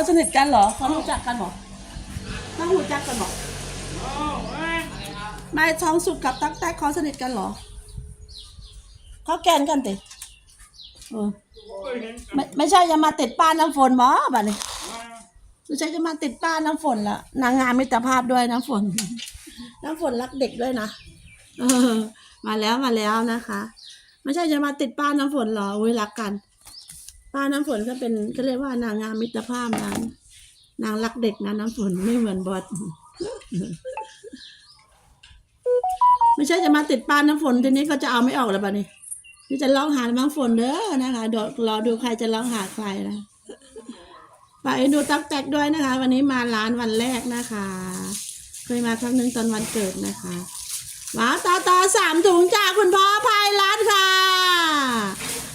เขาสนิทกันเหรอเขารู้จักกันเหรอเขารู้จักกันเหรอนายทองสุดกับตั๊กแต๊กเขาสนิทกันเหรอเขาแกนกันติเออไม่ไม่ใช่จะมาติดป้าน้ำฝนหมอแบบนี้ไม่ใช่จะมาติดป้าน้ำฝนละนางงามมิตรภาพด้วยน้ำฝน น้ำฝนรักเด็กด้วยนะเออมาแล้วมาแล้วนะคะ ไม่ใช่จะมาติดป้าน้ำฝนเหรออุ้ยรักกัน ป้าน้ำฝนก็เป็นก็เรียกว่านางงามมิตรภาพนะนางรักเด็กนะน้ำฝนไม่เหมือนบอสไม่ใช่จะมาติดป้าน้ำฝนทีนี้ก็จะเอาไม่ออกแล้วบ้านี้นี่จะร้องหาน้ำฝนเด้อนะคะเดี๋ยวรอดูใครจะร้องหาใครนะไปดูตักแตกด้วยนะคะ วันนี้มาร้านวันแรกนะคะ เคยมาครั้งหนึ่งตอนวันเกิดนะคะว้าวต่อต่อสามถุงจากคุณพ่อภายร้านค่ะ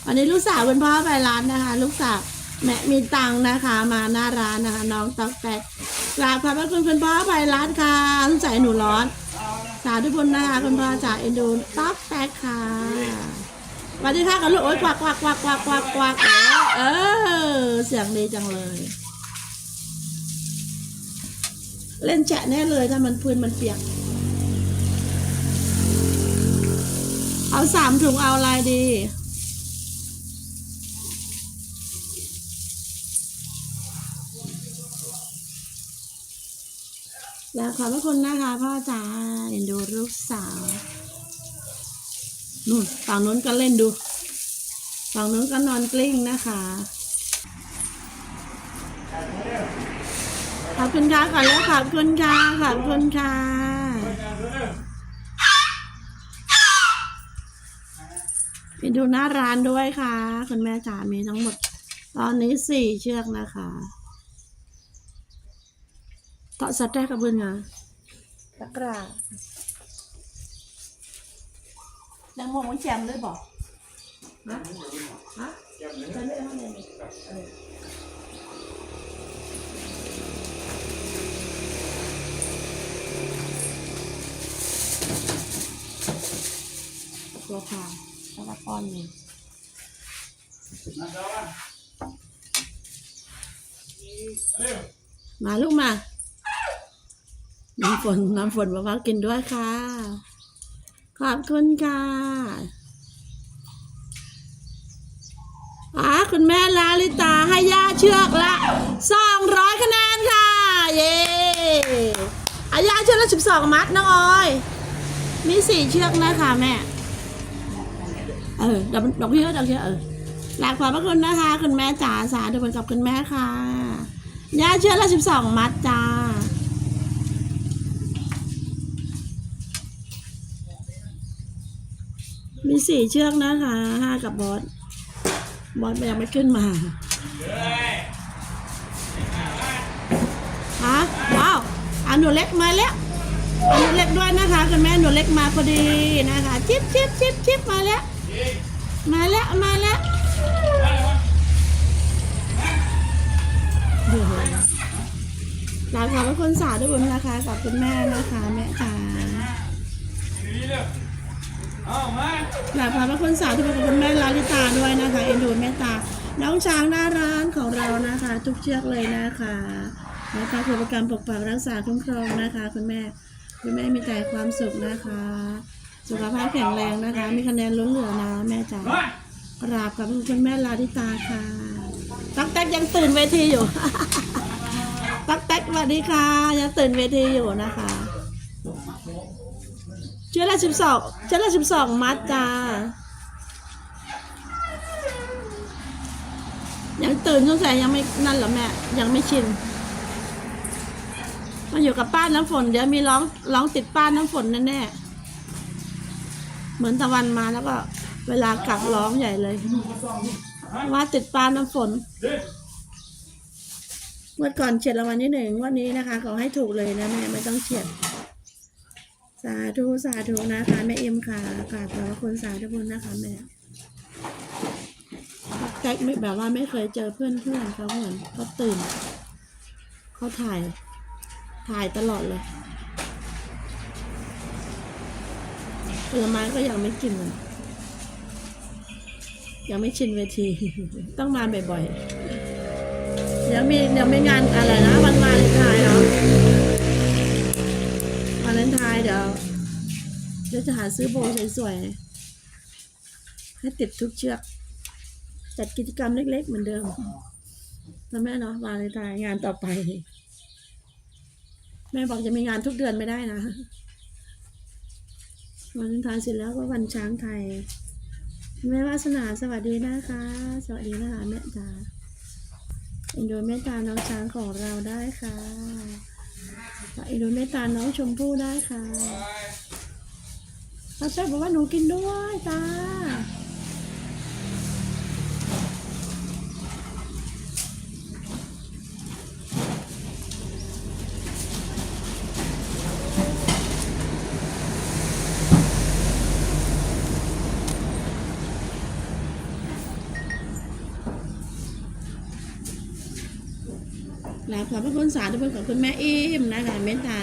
วันนี้ลูกสาวคุณพ่อไปร้านนะคะ ลูกสาวแม่มีตังค์นะคะมาหน้าร้านนะคะ น้องต๊อกแตกกราบขอบพระคุณคุณพ่อไปร้านค่ะสงสัยหนูร้อน สาธุบุญนะคะคุณพ่อจากเอ็นดูต๊อกแตกค่ะสวัสดีค่ะกับลูกโอ๊ยกวักกวักกวักกวักกวักกวักเออเออเสียงดีจังเลย เล่นแฉะแน่เลยถ้ามันพื้นมันเปียก เอาสามถุงเอาอะไรดี แล้วขอบพระคุณนะคะพ่อจ๋าเอ็นดูลูกสาวนู่นฝั่งนู้นก็เล่นดูฝั่งนู้นก็นอนกลิ้งนะคะขอบคุณค่ะก่อนแล้วขอบคุณค่ะขอบคุณค่ะไปดูหน้าร้านด้วยค่ะ คุณแม่จ๋ามีทั้งหมด ตอนนี้สี่เชือกนะคะ ต่อสัตว์แรกกับเพื่อนงาตะกร้าแตงโมมันแจมเลยบอกฮะฮะจะไม่เอาเลยเออตัวพาแล้วก็ป้อนหนึ่งมาลูกมา น้ำฝนน้ำฝนมาว่ากินด้วยค่ะ ขอบคุณค่ะอาคุณแม่ลาลิตาให้ย่าเชือกละสองร้อยคะแนนค่ะ เย้อาย่าเชือกละสิบสองมัดน้องออย มีสี่เชือกนะคะแม่ เออดอกดอกพี่เยอะดอกเยอะเออหลากขอบพระคุณนะคะ คุณแม่จ๋าสาธุบุญกับคุณแม่ค่ะย่าเชือกละสิบสองมัดจ้า มีสี่เชือกนะคะห้ากับบอส บอสยังไม่ขึ้นมาฮะว้าวอันหนูเล็กมาแล้วอันหนูเล็กด้วยนะคะคุณแม่หนูเล็กมาพอดีนะคะชิปชิปชิปชิปมาแล้ว มาแล้วมาแล้วลาขอบพระคุณสาธุบุญนะคะขอบคุณแม่นะคะแม่จ๋า เอามากราพระคุณสาธุบุญกับคุณแม่ลาลิตาด้วยนะคะเอ็นดูแม่ตา น้องช้างหน้าร้านของเรานะคะ ทุกเชือกเลยนะคะนะคะคือประกันปกปักรักษาคุ้มครองนะคะ คุณแม่คุณแม่มีแต่ความสุขนะคะ สุขภาพแข็งแรงนะคะ มีคะแนนล้นเหลือนะแม่จ๋ากราบขอบคุณแม่ลาลิตาค่ะตั๊กแต๊กยังตื่นเวทีอยู่ตั๊กแต๊กสวัสดีค่ะยังตื่นเวทีอยู่นะคะ ชื่อละสิบสองเชื่อละสิบสองมัดจ้า ยังตื่นสงสัยยังไม่นั่นเหรอแม่ ยังไม่ชินมาอยู่กับป้าน้ำฝนเดี๋ยวมีร้องร้องติดป้าน้ำฝนแน่ๆเหมือนตะวันมาแล้วก็ เวลากลับร้องใหญ่เลย ว่าติดป้าน้ำฝนเด็กเมื่อก่อนเฉียดรางวัลที่หนึ่งวันนี้นะคะขอให้ถูกเลยนะแม่ไม่ต้องเฉียด สาธุสาธุนะคะแม่เอ็มค่ะกราบขอบคุณสาธุบุญนะคะแม่แจ็คไม่แบบว่าไม่เคยเจอเพื่อนเพื่อนเขาเหมือนเขาตื่นเขาถ่ายถ่ายตลอดเลยผลไม้ก็ยังไม่กินเลยยังไม่ชินเวที ต้องมาบ่อยๆเดี๋ยวมีเดี๋ยวมีงานอะไรนะ วันวาเลนไทน์เหรอวาเล นทน์เดี๋ยวเดี๋ยวจะหาซื้อโบสวยๆ ให้ติดทุกเชือก จัดกิจกรรมเล็กๆ เหมือนเดิมแล้วแม่เนาะวาเลนไทน์งานต่อไป แม่บอกจะมีงานทุกเดือนไม่ได้นะวันทานเสร็จแล้วก็วันช้างไทย แม่วาสนาสวัสดีนะคะ สวัสดีนะคะแม่จ๋าเอ็นดูแม่ตาน้องช้างของเราได้ค่ะ เอ็นดูในตาน้องชมพู่ได้ค่ะตาแซ่บบอกว่าหนูกินด้วยตา หลายขอบพระคุณสาธุบุญของคุณแม่อิ่มนะคะเมตตา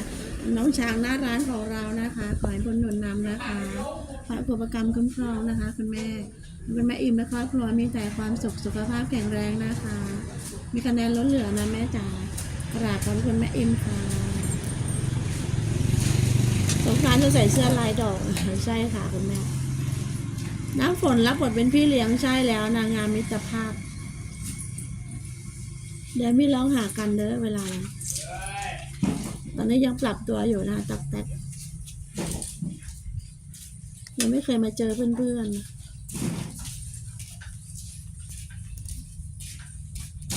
น้องช้างหน้าร้านของเรานะคะ ขอให้บุญหนุนนำนะคะขอให้ผู้ปกรรมคุ้มครองนะคะ คุณแม่คุณแม่อิ่มและครอบครัวมีแต่ความสุขสุขภาพแข็งแรงนะคะ มีคะแนนล้นเหลือนะแม่จ๋ากราบขอบคุณแม่อิ่มค่ะสงกรานจะใส่เสื้อลายดอกใช่ค่ะคุณแม่น้ำฝนรับบทเป็นพี่เลี้ยงใช่แล้วนางงามมิตรภาพ เดี๋ยวไมีร้องหากันเด้อเวลาตอนนี้ยังปรับตัวอยู่นะตักแตกยังไม่เคยมาเจอเพื่อนๆ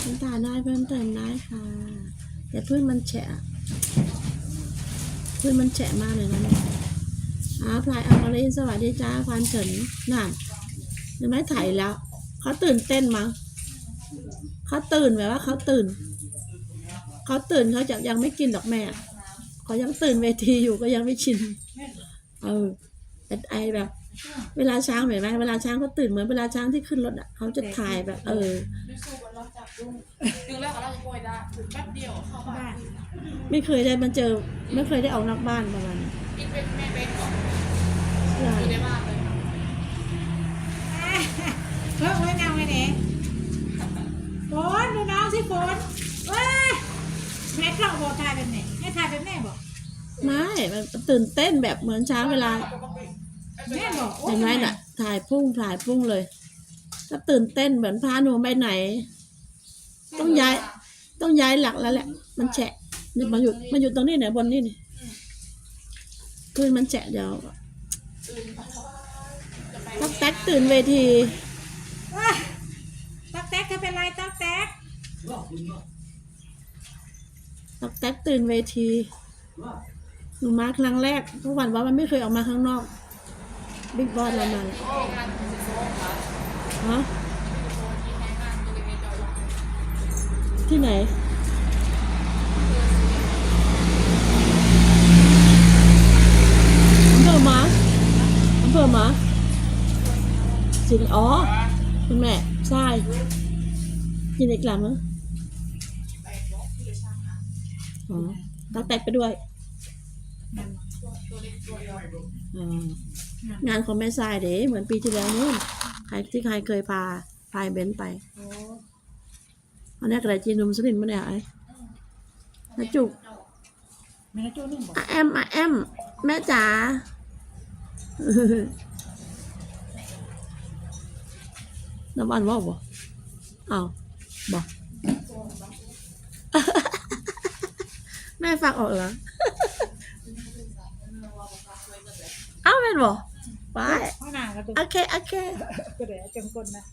น้ำตาได้เพิ่มเติมได้ค่ะแต่เพื้นมันแฉะพื้นมันแฉะมากเลยนะเนี่ยอาพลายอมรินสวัสดีจ้าควานเฉินน่ะยังไม่ถ่ายแล้วเขาตื่นเต้นมั้ง เขาตื่นแบบว่าเขาตื่น เขาตื่นเขาจะยังไม่กินดอกแม่เขายังตื่นเวทีอยู่ก็ยังไม่ชิน เออ แต่ไอแบบ เวลาช้างเห็นไหมเวลาช้างเขาตื่นเหมือนเวลาช้างที่ขึ้นรถอะเขาจะถ่ายแบบ เออดูสูบนเราจับดุ้งดึงแล้วก็เราจะโกยได้ถึงแป๊บเดียวเข้าบ้านไม่เคยได้มันเจอ ไม่เคยได้ออกนอกบ้านประมาณนี้ สิฝนเว้ยแม่กล้องบอกถ่ายแบบไหนให้ถ่ายแบบแม่บอกไม่มันตื่นเต้นแบบเหมือนช้างเวลาแม่บอกโอ้เห็นไหมน่ะ ถ่ายพุ่งถ่ายพุ่งเลยก็ตื่นเต้นเหมือนพาหนูไปไหน ต้องย้าย ต้องย้ายหลักแล้วแหละ มันแฉะเนี่ยมาอยู่มาอยู่ตรงนี้เนี่ยบนนี่นี่คืนมันแฉะเดี๋ยวตักแตกตื่นเวทีเว้ยตักแตกเธอเป็นไรตักแตก ตักแตกตื่นเวทีหนูมาครั้งแรกทุกวันว่ามันไม่เคยออกมาข้างนอก บิ๊กบอสเรามาฮะที่ไหนอำเภอมาอำเภอมาสิงอ๋อ คุณแม่ใช่ยินดีกลับมั้ง อ๋อตักแตกไปด้วยอ๋องานของแม่ทรายเด้เหมือนปีที่แล้วนู่นใครที่ใครเคยพาพายเบนซ์ไปโอ้อันนี้กระไรจีนนมสลินมาเนี่ยไอ้นาจุกแม่นะโจ้นึ่งบอกอะแอมอะแอมแม่จ๋าน้ำอันว่าบ่อ้าวบ่ แม่ฟังออกเหรอเอ้าแม่นบ่ไป ข้างหน้าก็ตัวโอเค โอเค ก็เดี๋ยวจังกลนะ